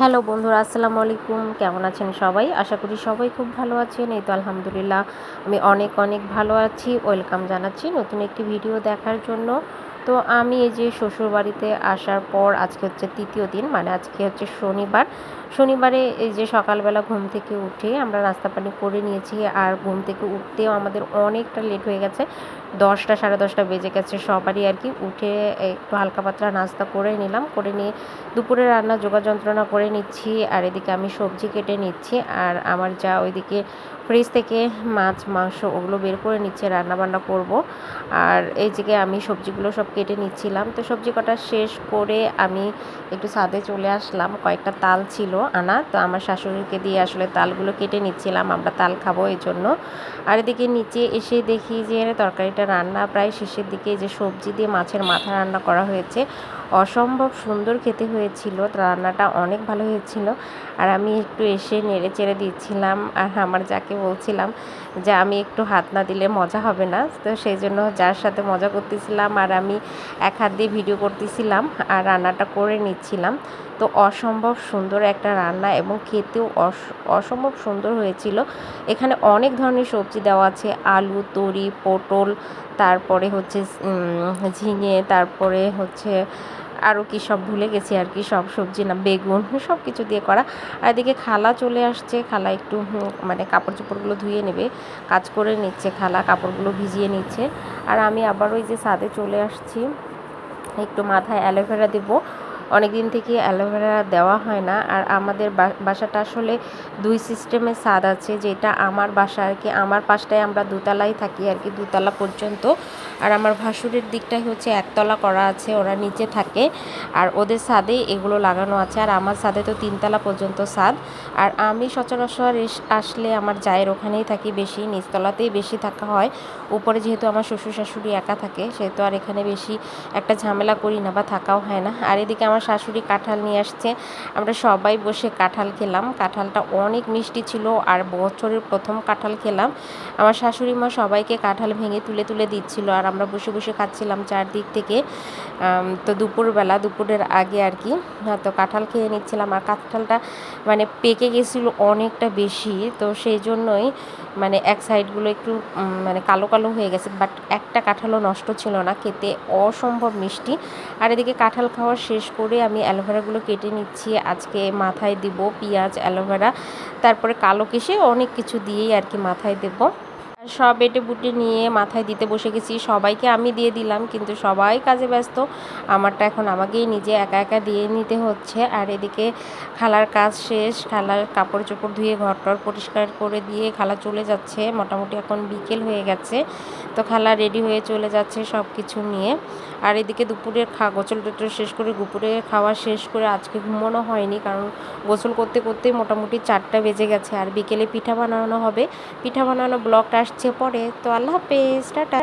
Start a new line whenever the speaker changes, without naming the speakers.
Hello বন্ধুরা, আসসালামু আলাইকুম। কেমন আছেন সবাই? আশা করি সবাই খুব ভালো আছেন। এই তো আলহামদুলিল্লাহ, আমি অনেক অনেক ভালো আছি। ওয়েলকাম জানাচ্ছি নতুন একটি ভিডিও দেখার জন্য। তো আমি এই যে শ্বশুর বাড়িতে আসার পর আজকে হচ্ছে তৃতীয় দিন মানে আজকে হচ্ছে শনিবার। শনিবারে এই যে সকালবেলা ঘুম থেকে উঠে আমরা নাস্তা পানি করে নিয়েছি আর ঘুম থেকে উঠতেও আমাদের অনেকটা লেট হয়ে গেছে। দশটা, সাড়ে দশটা বেজে গেছে সবারই আর কি। উঠে একটু হালকা পাতলা নাস্তা করে নিলাম, করে নিয়ে দুপুরে রান্না যোগা যন্ত্রণা করে নিচ্ছি আর এদিকে আমি সবজি কেটে নিচ্ছি আর আমার যা ওইদিকে ফ্রিজ থেকে মাছ, মাংস ওগুলো বের করে নিচ্ছে রান্না বান্না করব। আর এই দিকে আমি সবজিগুলো সব কেটে নিচ্ছিলাম। তো সবজি কটা শেষ করে আমি একটু ছাদে চলে আসলাম। কয়েকটা তাল ছিল আনা। তো আমার শাশুড়িকে দিয়ে আসলে তালগুলো কেটে নিচ্ছিলাম। আমরা তাল খাব এই জন্য। আর এদিকে নিচে এসে দেখি যে তরকারিটা রান্না প্রায় শেষের দিকে যে সবজি দিয়ে মাছের মাথা রান্না করা হয়েছে। অসম্ভব সুন্দর খেতে হয়েছিল। রান্নাটা অনেক ভালো হয়েছিল। আর আমি একটু এসে নেড়ে চেড়ে দিচ্ছিলাম। আর আমার যাকে বলছিলাম যে, আমি একটু হাত না দিলে মজা হবে না। তো সেই জন্য যার সাথে মজা করতেছিলাম আর আমি এক হাত দিয়ে ভিডিও করতেছিলাম আর রান্নাটা করে নিচ্ছিলাম। তো অসম্ভব সুন্দর একটা রান্না এবং খেতেও অস, অসম্ভব সুন্দর হয়েছিল। এখানে অনেক ধরনের সবজি দেওয়া আছে। আলু, তরি, পটল, তারপরে হচ্ছে ঝিঙে, তারপরে হচ্ছে আরও কি সব ভুলে গেছি আর কি, সব সবজি না, বেগুন, সব কিছু দিয়ে করা। আর এদিকে খালা চলে আসছে, খালা একটু মানে কাপড় চোপড়গুলো ধুয়ে নেবে, কাজ করে নিচ্ছে, খালা কাপড়গুলো ভিজিয়ে নিচ্ছে। আর আমি আবার ওই যে সাদে চলে আসছি, একটু মাথায় অ্যালোভেরা দেবো। অনেক দিন থেকে অ্যালোভেরা দেওয়া হয় না। আর আমাদের বাসাটা আসলে দুই সিস্টেমের স্বাদ আছে, যেটা আমার বাসা আর কি। আমার পাশটায় আমরা দুতলায় থাকি আর কি, দুতলা পর্যন্ত। আর আমার ভাসুরের দিকটাই হচ্ছে একতলা করা আছে, ওরা নিচে থাকে। আর ওদের ছাদে এগুলো লাগানো আছে, আর আমার ছাদে তো তিনতলা পর্যন্ত স্বাদ আর আমি সচরাচর আসলে আমার জায়ের ওখানেই থাকি বেশি, নিচতলাতেই বেশি থাকা হয়। উপরে যেহেতু আমার শ্বশুর শাশুড়ি একা থাকে, সেহেতু আর এখানে বেশি একটা ঝামেলা করি না বা থাকাও হয় না। আর এদিকে আমার শাশুড়ি কাঁঠাল নিয়ে আসছে। আমরা সবাই বসে কাঁঠাল খেলাম। কাঁঠালটা অনেক মিষ্টি ছিল আর বছরের প্রথম কাঁঠাল খেলাম। আমার শাশুড়ি মা সবাইকে কাঁঠাল ভেঙে তুলে তুলে দিচ্ছিল আর আমরা বসে বসে খাচ্ছিলাম চারদিক থেকে। তো দুপুরবেলা, দুপুরের আগে আর কি। তো কাঁঠাল খেয়ে নিচ্ছিলাম আর কাঁঠালটা মানে পেকে গেছিল অনেকটা বেশি। তো সেই জন্যই মানে এক সাইডগুলো একটু মানে কালো কালো হয়ে গেছে বাট একটা কাঁঠালও নষ্ট ছিল না, খেতে অসম্ভব মিষ্টি। আর এদিকে কাঁঠাল খাওয়া শেষ করে আমি অ্যালোভেরাগুলো কেটে নিচ্ছি, আজকে মাথায় দিব পেঁয়াজ, অ্যালোভেরা, তারপরে কালো কেশে অনেক কিছু দিয়েই আর কি মাথায় দেবো। সব বেটে বুটে নিয়ে মাথায় দিতে বসে গেছি। সবাইকে আমি দিয়ে দিলাম, কিন্তু সবাই কাজে ব্যস্ত। আমারটা এখন আমাকেই নিজে একা একা দিয়ে নিতে হচ্ছে। আর এদিকে খালার কাজ শেষ, খালার কাপড় চোপড় ধুয়ে ঘর টর পরিষ্কার করে দিয়ে খালা চলে যাচ্ছে। মোটামুটি এখন বিকেল হয়ে গেছে, তো খালা রেডি হয়ে চলে যাচ্ছে সব কিছু নিয়ে। আর এদিকে দুপুরের খা, গোসল টোচল শেষ করে দুপুরে খাওয়া শেষ করে আজকে ঘুমানো হয়নি, কারণ গোসল করতে করতে মোটামুটি চারটা বেজে গেছে। আর বিকেলে পিঠা বানানো হবে। পিঠা বানানো ব্লগটা আসছে পড়ে তো আল্লাহ হাফেজ টাটা।